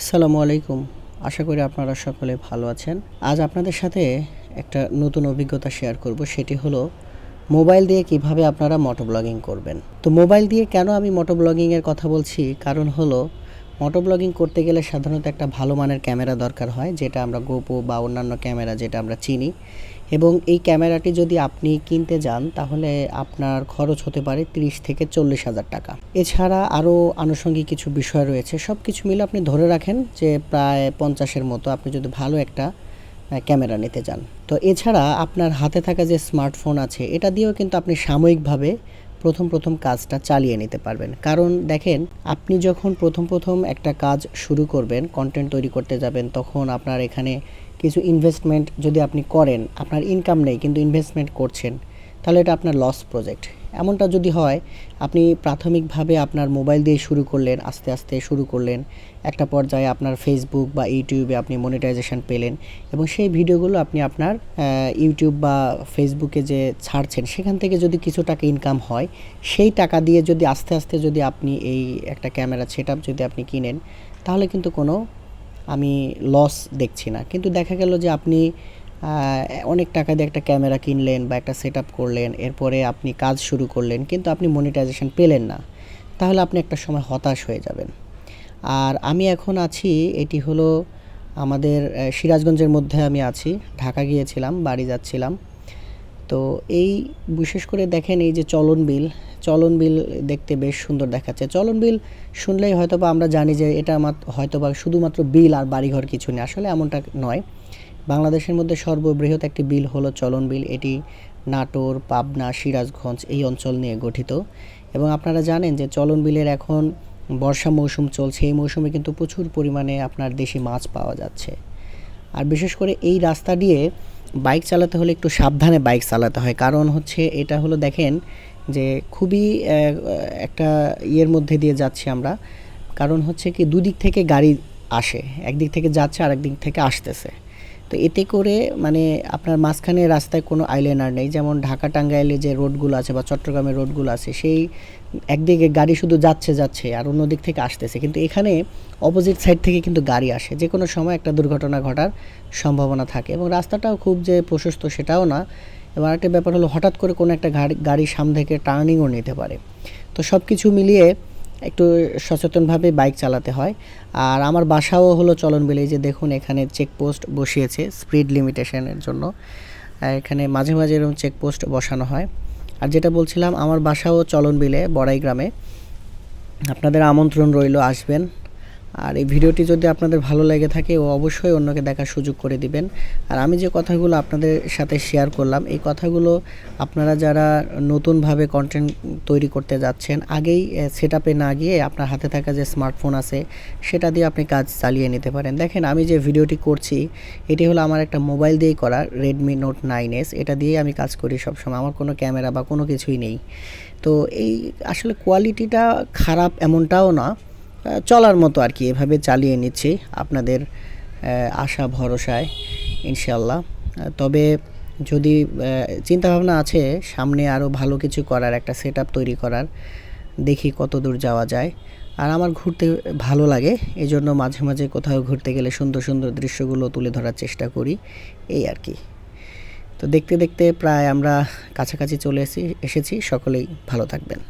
আসসালামু আলাইকুম। আশা করি আপনারা সকলে ভালো আছেন। আজ আপনাদের সাথে একটা নতুন অভিজ্ঞতা শেয়ার করব। সেটি হলো, মোবাইল দিয়ে কীভাবে আপনারা মোটো ব্লগিং করবেন? তো মোবাইল দিয়ে কেন আমি মোটো ব্লগিংয়ের কথা বলছি? কারণ হলো মোটো ব্লগিং করতে গেলে সাধারণত একটা ভালো মানের ক্যামেরা দরকার হয়, যেটা আমরা গোপো বা অন্যান্য ক্যামেরা যেটা আমরা চিনি। এবং এই ক্যামেরাটি যদি আপনি কিনতে যান, তাহলে আপনার খরচ হতে পারে তিরিশ থেকে চল্লিশ হাজার টাকা। এছাড়া আরও আনুষঙ্গিক কিছু বিষয় রয়েছে সব কিছু মিলে আপনি ধরে রাখেন যে প্রায় পঞ্চাশের মতো আপনি যদি ভালো একটা ক্যামেরা নিতে যান। তো এছাড়া আপনার হাতে থাকা যে স্মার্টফোন আছে, এটা দিয়েও কিন্তু আপনি সাময়িকভাবে প্রথম প্রথম কাজটা চালিয়ে নিতে পারবেন। কারণ দেখেন, আপনি যখন প্রথম প্রথম একটা কাজ শুরু করবেন কন্টেন্ট তৈরি করতে যাবেন, তখন আপনার এখানে কিছু ইনভেস্টমেন্ট যদি আপনি করেন, আপনার ইনকাম নেই, কিন্তু ইনভেস্টমেন্ট করছেন, তাহলে এটা আপনার লস প্রজেক্ট এমনটা যদি হয়, আপনি প্রাথমিকভাবে আপনার মোবাইল দিয়ে শুরু করলেন, আস্তে আস্তে শুরু করলেন। একটা পর্যায়ে আপনার ফেসবুক বা ইউটিউবে আপনি মনিটাইজেশন পেলেন এবং সেই ভিডিওগুলো আপনি আপনার ইউটিউব বা ফেসবুকে যে ছাড়ছেন, সেখান থেকে যদি কিছু টাকা ইনকাম হয়, সেই টাকা দিয়ে যদি আস্তে আস্তে যদি আপনি এই একটা ক্যামেরা সেট যদি আপনি কিনেন, তাহলে কিন্তু কোনো আমি লস দেখছি না। কিন্তু দেখা গেল যে আপনি অনেক টাকা দিয়ে একটা ক্যামেরা কিনলেন বা একটা সেট করলেন, এরপরে আপনি কাজ শুরু করলেন, কিন্তু আপনি মনিটাইজেশন পেলেন না, তাহলে আপনি একটা সময় হতাশ হয়ে যাবেন। আর আমি এখন আছি, এটি হলো আমাদের সিরাজগঞ্জের মধ্যে আমি আছি, ঢাকা গিয়েছিলাম, বাড়ি যাচ্ছিলাম। তো এই, বিশেষ করে দেখেন এই যে চলন বিল চলন বিল দেখতে বেশ সুন্দর দেখাচ্ছে। চলন বিল শুনলেই হয়তো বা আমরা জানি যে এটা আমার হয়তো বা শুধুমাত্র বিল আর বাড়িঘর কিছু নেই, আসলে এমনটা নয়। বাংলাদেশের মধ্যে সর্ববৃহৎ একটি বিল হলো চলন বিল। এটি নাটোর, পাবনা, সিরাজগঞ্জ এই অঞ্চল নিয়ে গঠিত। এবং আপনারা জানেন যে চলন বিলের এখন বর্ষা মৌসুম চলছে। এই মৌসুমে কিন্তু প্রচুর পরিমাণে আপনার দেশি মাছ পাওয়া যাচ্ছে। আর বিশেষ করে এই রাস্তা দিয়ে বাইক চালাতে হলে একটু সাবধানে বাইক চালাতে হয়। কারণ হচ্ছে এটা হলো দেখেন যে খুবই একটা ইয়ের মধ্যে দিয়ে যাচ্ছি আমরা। কারণ হচ্ছে কি দুদিক থেকে গাড়ি আসে। একদিক থেকে যাচ্ছে আর একদিক থেকে আসতেছে। তো এতে করে মানে আপনার মাঝখানে রাস্তায় কোনো আইলেনার নেই। যেমন ঢাকা টাঙ্গাইলে যে রোডগুলো আছে বা চট্টগ্রামের রোডগুলো আছে, সেই একদিকে গাড়ি শুধু যাচ্ছে যাচ্ছে আর অন্য দিক থেকে আসতেছে। কিন্তু এখানে অপোজিট সাইড থেকে কিন্তু গাড়ি আসে। যে কোনো সময় একটা দুর্ঘটনা ঘটার সম্ভাবনা থাকে এবং রাস্তাটাও খুব যে প্রশস্ত সেটাও না। এবং আরেকটা ব্যাপার হলো হঠাৎ করে কোনো একটা গাড়ি গাড়ি সামনে থেকে টার্নিংও নিতে পারে। তো সব কিছু মিলিয়ে একটু সচেতনভাবে বাইক চালাতে হয়। আর আমার বাসাও হলো চলন বিলে যে দেখুন এখানে চেকপোস্ট বসিয়েছে স্পিড লিমিটেশনের জন্য। এখানে মাঝে মাঝে এরকম চেকপোস্ট বসানো হয়। আর যেটা বলছিলাম, আমার বাসাও চলন বিলে, বড়াই গ্রামে। আপনাদের আমন্ত্রণ রইল, আসবেন। আর এই ভিডিওটি যদি আপনাদের ভালো লেগে থাকে, ও অবশ্যই অন্যকে দেখার সুযোগ করে দিবেন। আর আমি যে কথাগুলো আপনাদের সাথে শেয়ার করলাম, এই কথাগুলো আপনারা যারা নতুনভাবে কন্টেন্ট তৈরি করতে যাচ্ছেন, আগেই সেট না গিয়ে আপনার হাতে থাকা যে স্মার্টফোন আছে, সেটা দিয়ে আপনি কাজ চালিয়ে নিতে পারেন। দেখেন, আমি যে ভিডিওটি করছি, এটি হলো আমার একটা মোবাইল দিয়েই করা রেডমি নোট নাইন এস এটা দিয়েই আমি কাজ করি সবসময়, আমার কোনো ক্যামেরা বা কোনো কিছুই নেই। তো এই আসলে কোয়ালিটিটা খারাপ এমনটাও না চলার মতো আর কি এভাবে চালিয়ে নিচ্ছি আপনাদের আশা, ভরসায় ইনশাল্লাহ তবে যদি চিন্তা ভাবনা আছে সামনে আরও ভালো কিছু করার, একটা সেট তৈরি করার, দেখি কত দূর যাওয়া যায়। আর আমার ঘুরতে ভালো লাগে এই জন্য মাঝে মাঝে কোথাও ঘুরতে গেলে সুন্দর সুন্দর দৃশ্যগুলো তুলে ধরার চেষ্টা করি, এই আর কি। তো দেখতে দেখতে প্রায় আমরা কাছাকাছি চলে এসেছি, সকলেই ভালো থাকবেন।